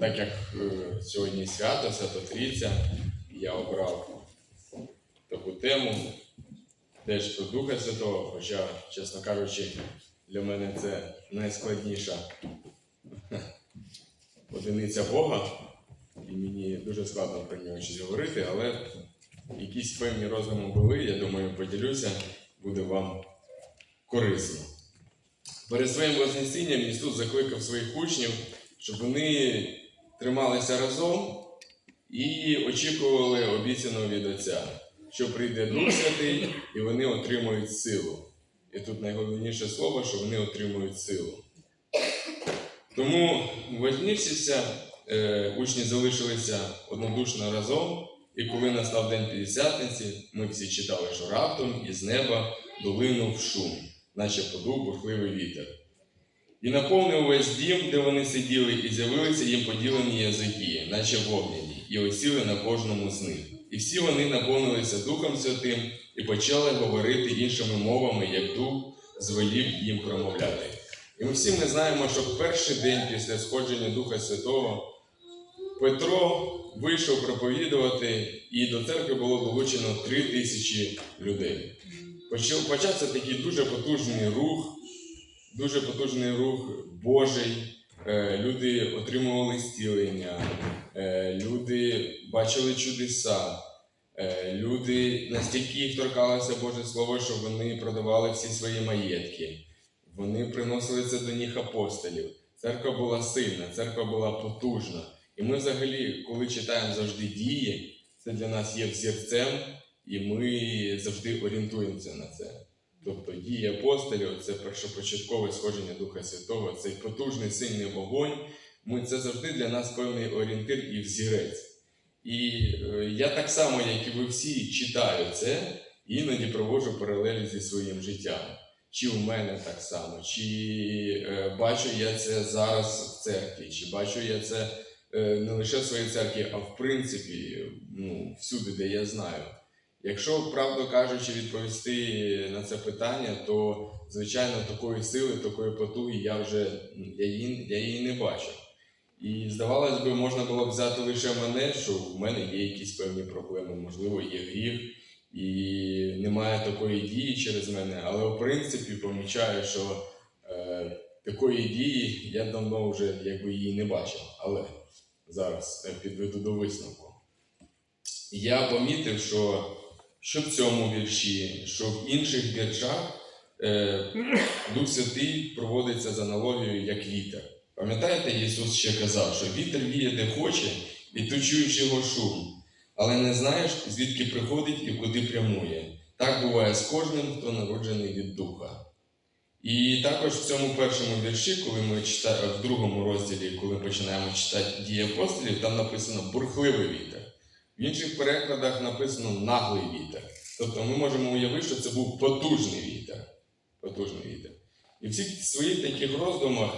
Так як е, сьогодні свято, свято Трійця, я обрав таку тему теж про Духа Святого, хоча, чесно кажучи, для мене це найскладніша одиниця Бога, і мені дуже складно про нього щось говорити, але якісь певні роздуми були, я думаю, поділюся, буде вам корисно. Перед своїм Вознесінням Ісус закликав своїх учнів, щоб вони трималися разом і очікували обіцяного від Отця, що прийде Дух Святий і вони отримують силу. І тут найголовніше слово, що вони отримують силу. Тому вознісся, е, учні залишилися однодушно разом, і коли настав день П'ятдесятниці, ми всі читали, що раптом із неба долинув шум, наче подув бурхливий вітер. І наповнив весь дім, де вони сиділи, і з'явилися їм поділені язики, наче вогняні, і осіли на кожному з них. І всі вони наповнилися Духом Святим і почали говорити іншими мовами, як Дух звелів їм промовляти. І ми всі ми знаємо, що в перший день після сходження Духа Святого Петро вийшов проповідувати, і до церкви було долучено три тисячі людей. Почав, почався такий дуже потужний рух, дуже потужний рух Божий. Е, Люди отримували зцілення, е, люди бачили чудеса, е, люди настільки їх торкалося Боже Слово, що вони продавали всі свої маєтки. Вони приносили це до ніг апостолів. Церква була сильна, церква була потужна. І ми взагалі, коли читаємо завжди дії, це для нас є взірцем, і ми завжди орієнтуємося на це. Тобто дії апостолів це першопочаткове сходження Духа Святого, цей потужний сильний вогонь. Ми, це завжди для нас певний орієнтир і взірець. І е, я так само, як і ви всі, читаю це, іноді проводжу паралелі зі своїм життям. Чи у мене так само, чи е, бачу я це зараз в церкві, чи бачу я це е, не лише в своїй церкві, а в принципі, ну, всюди, де я знаю. Якщо, правду кажучи, відповісти на це питання, то звичайно такої сили, такої потуги я вже я її, я її не бачу. І здавалось би, можна було б взяти лише мене, що в мене є якісь певні проблеми, можливо, є гріх, і немає такої дії через мене. Але в принципі помічаю, що е, такої дії я давно вже якби її не бачив. Але зараз підведу до висновку. Я помітив, що, що в цьому вірші, що в інших віршах е, Дух Святий проводиться з аналогією як вітер. Пам'ятаєте, Ісус ще казав, що вітер віє де хоче, і ти чуєш його шум, але не знаєш, звідки приходить і куди прямує. Так буває з кожним, хто народжений від Духа. І також в цьому першому вірші, коли ми читаємо в другому розділі, коли починаємо читати дії апостолів, там написано бурхливий вітер. В інших перекладах написано наглий вітер. Тобто ми можемо уявити, що це був потужний вітер. Потужний вітер. І всіх своїх таких роздумах,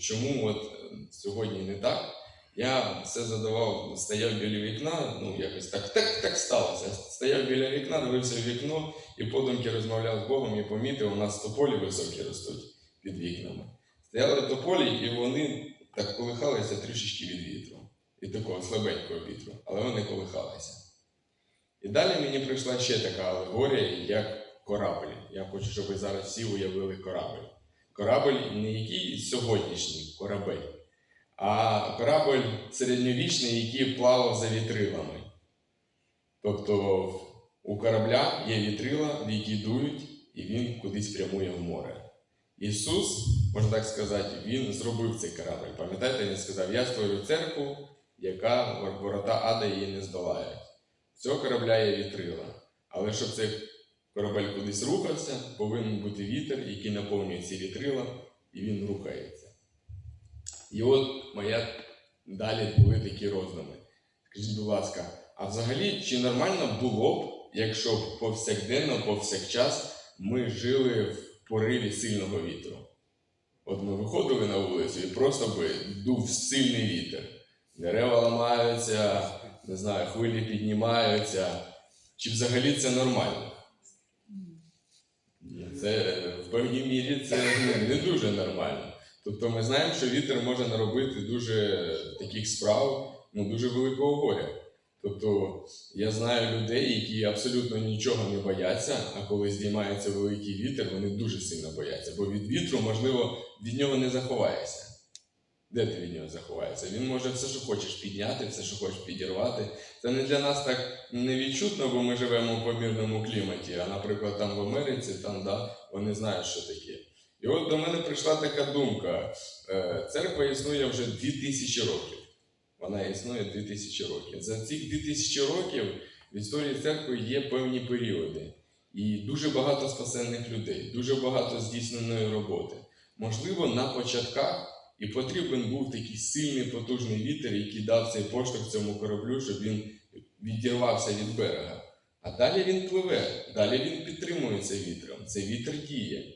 чому от сьогодні не так, я все задавав, стояв біля вікна, ну якось так, так, так сталося. Стояв біля вікна, дивився в вікно і подумки розмовляв з Богом і помітив, у нас тополі високі ростуть під вікнами. Стояли тополі, і вони так колихалися трішечки від вітру. Від такого слабенького вітру, але вони колихалися. І далі мені прийшла ще така алегорія, як корабль. Я хочу, щоб ви зараз всі уявили корабль. Корабль не який сьогоднішній корабель, а корабль середньовічний, який плавав за вітрилами. Тобто у корабля є вітрила, в які дують, і він кудись прямує в море. Ісус, можна так сказати, Він зробив цей корабль. Пам'ятаєте, Він сказав: Я створю церкву, яка ворота ада її не здолають. З цього корабля є вітрила. Але щоб цей корабель кудись рухався, повинен бути вітер, який наповнює ці вітрила, і він рухається. І от моя далі були такі роздуми. Скажіть, будь ласка, а взагалі, чи нормально було б, якщо повсякденно, повсякчас ми жили в пориві сильного вітру? От ми виходили на вулицю і просто би дув сильний вітер. Дерева ламаються, не знаю, хвилі піднімаються. Чи взагалі це нормально? Це е, в певній мірі це ну, не дуже нормально. Тобто ми знаємо, що вітер може наробити дуже таких справ ну, дуже великого горя. Тобто я знаю людей, які абсолютно нічого не бояться, а коли здіймається великий вітер, вони дуже сильно бояться. Бо від вітру, можливо, від нього не заховаєшся. Де ти від нього заховаєшся? Він може все, що хочеш підняти, все, що хочеш підірвати. Це не для нас так невідчутно, бо ми живемо в помірному кліматі. А наприклад, там в Америці, там да, вони знають, що таке. І от до мене прийшла така думка: Е, церква існує вже 2000 років. Вона існує 2000 років. За ці 2000 років в історії церкви є певні періоди. І дуже багато спасенних людей, дуже багато здійсненої роботи. Можливо, на початках і потрібен був такий сильний потужний вітер, який дав цей поштовх цьому кораблю, щоб він відірвався від берега. А далі він пливе, далі він підтримується вітром. Цей вітер діє.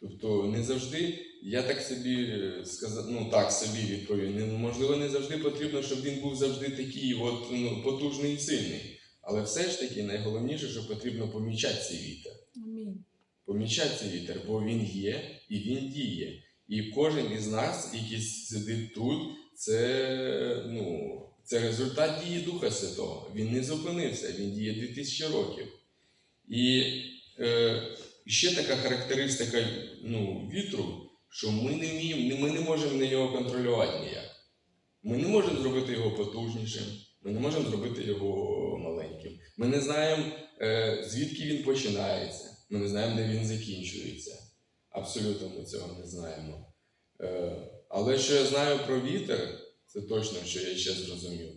Тобто не завжди, я так собі сказав, ну так собі відповім. не- Можливо, не завжди потрібно, щоб він був завжди такий от, ну, потужний і сильний. Але все ж таки найголовніше, що потрібно помічати цей вітер. Помічати цей вітер, бо він є і він діє. І кожен із нас, який сидить тут, це, ну, це результат дії Духа Святого. Він не зупинився, він діє 2000 років. І е, ще така характеристика ну, вітру, що ми не вміємо, ми не можемо на нього контролювати ніяк. Ми не можемо зробити його потужнішим, ми не можемо зробити його маленьким. Ми не знаємо, е, звідки він починається, ми не знаємо, де він закінчується. Абсолютно ми цього не знаємо. Е, але що я знаю про вітер, це точно, що я ще зрозумів.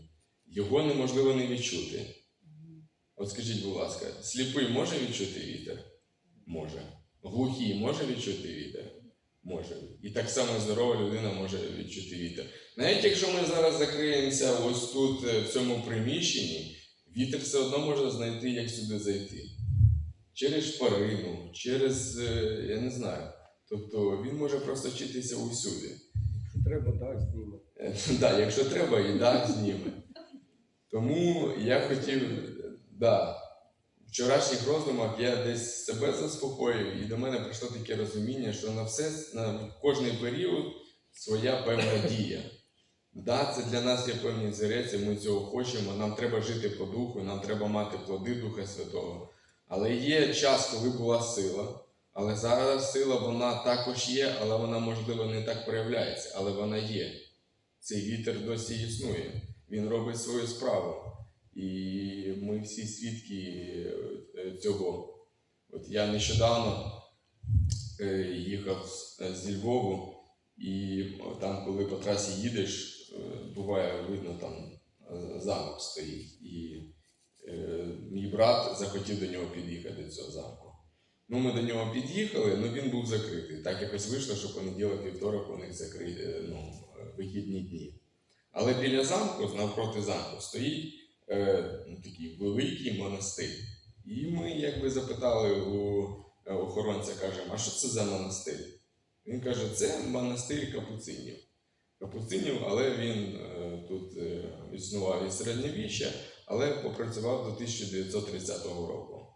Його неможливо не відчути. От скажіть, будь ласка, сліпий може відчути вітер? Може. Глухий може відчути вітер? Може. І так само здорова людина може відчути вітер. Навіть якщо ми зараз закриємося ось тут, е, в цьому приміщенні, вітер все одно може знайти, як сюди зайти. Через шпарину, через, е, я не знаю. Тобто він може просто вчитися усюди. Що треба, так, зніме. Е, Да, якщо треба, і да, зніме. Тому я хотів, е, да, в вчорашніх роздумах я десь себе заспокоїв, і до мене прийшло таке розуміння, що на все, на кожний період своя певна дія. Да, це для нас є певний зірець, і ми цього хочемо. Нам треба жити по духу, нам треба мати плоди Духа Святого. Але є час, коли була сила. Але зараз сила вона також є, але вона, можливо, не так проявляється, але вона є. Цей вітер досі існує. Він робить свою справу. І ми всі свідки е, цього. От я нещодавно е, їхав е, зі Львову, і там, коли по трасі їдеш, буває видно, там замок стоїть. Мій брат захотів до нього під'їхати до цього замку. Ну, ми до нього під'їхали, але він був закритий. Так якось вийшло, що понеділок вівторок у них закриті ну, е, вихідні дні. Але біля замку, навпроти замку, стоїть е, ну, такий великий монастир. І ми якби запитали у е, охоронця, кажемо, а що це за монастир? Він каже, це монастир капуцинів. Капуцинів, але він е, тут е, існував із середньовіччя, але попрацював до 1930 року.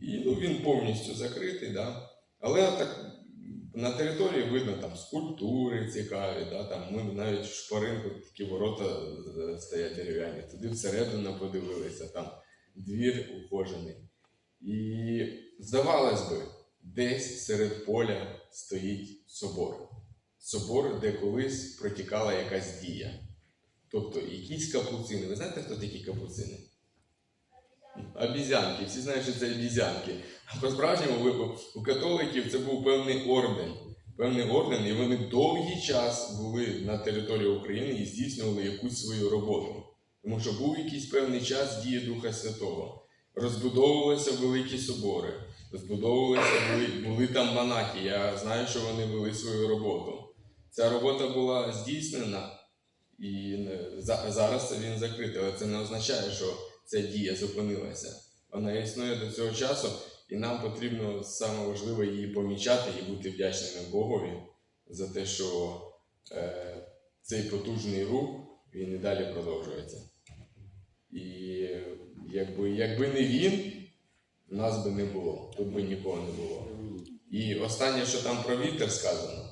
І ну, він повністю закритий, да? але так на території видно там скульптури цікаві, да? там ми навіть в шпаринку такі ворота е, стоять дерев'яні. Туди всередину подивилися, там двір ухожений. І здавалось би, десь серед поля стоїть собор. Собор, де колись протікала якась дія. Тобто якісь капуцини. Ви знаєте, хто такі капуцини? Обізянки, всі знають, що це обізянки. А по-справжньому ви- у католиків це був певний орден. Певний орден, і вони довгий час були на території України і здійснювали якусь свою роботу. Тому що був якийсь певний час дії Духа Святого. Розбудовувалися великі собори, розбудовувалися, були, були там монахи. Я знаю, що вони вели свою роботу. Ця робота була здійснена, і е, за- зараз він закритий, але це не означає, що ця дія зупинилася. Вона існує до цього часу, і нам потрібно саме важливе її помічати і бути вдячними Богові за те, що е, цей потужний рух він і далі продовжується. І якби, якби не він, нас би не було, тут би нікого не було. І останнє, що там про вітер сказано,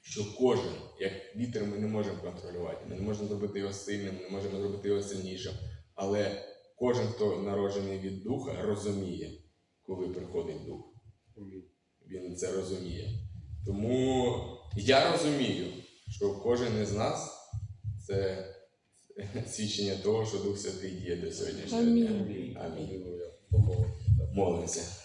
що кожен, як вітер ми не можемо контролювати. Ми не можемо зробити його сильним, ми не можемо зробити його сильнішим. Але кожен, хто народжений від духа, розуміє, коли приходить дух. Він це розуміє. Тому я розумію, що кожен із нас це свідчення того, що Дух Святий діє до сьогоднішнього дня. Амінь. Амінь. Молимося.